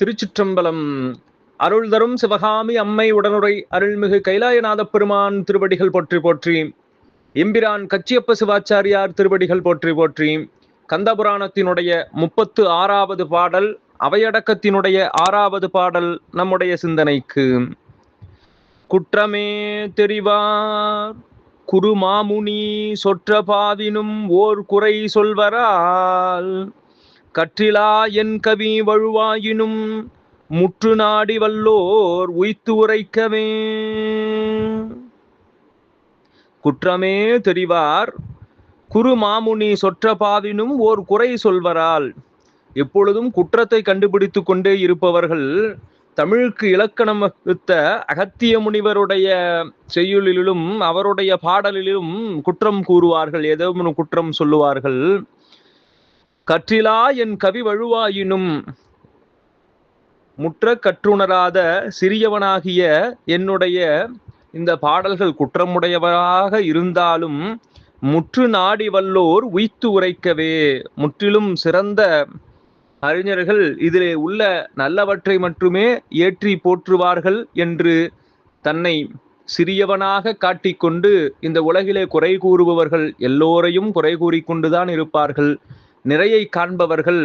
திருச்சிற்றம்பலம். அருள் தரும் சிவகாமி அம்மை உடனுரை அருள்மிகு கைலாயநாத பெருமான் திருவடிகள் போற்றி போற்றி. எம்பிரான் கச்சியப்ப சிவாச்சாரியார் திருவடிகள் போற்றி போற்றி. கந்தபுராணத்தினுடைய முப்பத்து ஆறாவது பாடல் அவையடக்கத்தினுடைய ஆறாவது பாடல் நம்முடைய சிந்தனைக்கு. குற்றமே தெரிவார் குருமாமுனி சொற்ற பாவினும் ஓர் குறை சொல்வரால். கற்றிலா என் கவி வழுவாயினும் முற்று நாடி வல்லோர் உய்த்து உரைக்கவே. குற்றமே தெரிவார் குரு மாமுனி சொற்ற பாவினும் ஓர் குறை சொல்வரால். எப்பொழுதும் குற்றத்தை கண்டுபிடித்து கொண்டே இருப்பவர்கள் தமிழுக்கு இலக்கணம் வகுத்த அகத்திய முனிவருடைய செய்யுளிலும் அவருடைய பாடலிலும் குற்றம் கூறுவார்கள் ஏதோ குற்றம் சொல்லுவார்கள். கற்றிலா என் கவி வழுவாயினும் முற்ற கற்றுணராத சிறியவனாகிய என்னுடைய இந்த பாடல்கள் குற்றமுடையவராக இருந்தாலும் முற்று நாடி வல்லோர் உய்த்து உரைக்கவே. முற்றிலும் சிறந்த அறிஞர்கள் இதிலே உள்ள நல்லவற்றை மட்டுமே ஏற்றி போற்றுவார்கள் என்று தன்னை சிறியவனாக காட்டிக்கொண்டு இந்த உலகிலே குறை கூறுபவர்கள் எல்லோரையும் குறை கூறிக்கொண்டுதான் இருப்பார்கள். நிறையை காண்பவர்கள்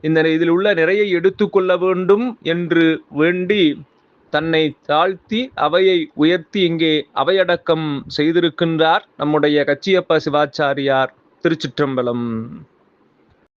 இந்த இதில் உள்ள நிறையை எடுத்துக்கொள்ள வேண்டும் என்று வேண்டி தன்னை தாழ்த்தி அவையை உயர்த்தி இங்கே அவையடக்கம் செய்திருக்கின்றார் நம்முடைய கச்சியப்ப சிவாச்சாரியார் திருச்சிற்றம்பலம்.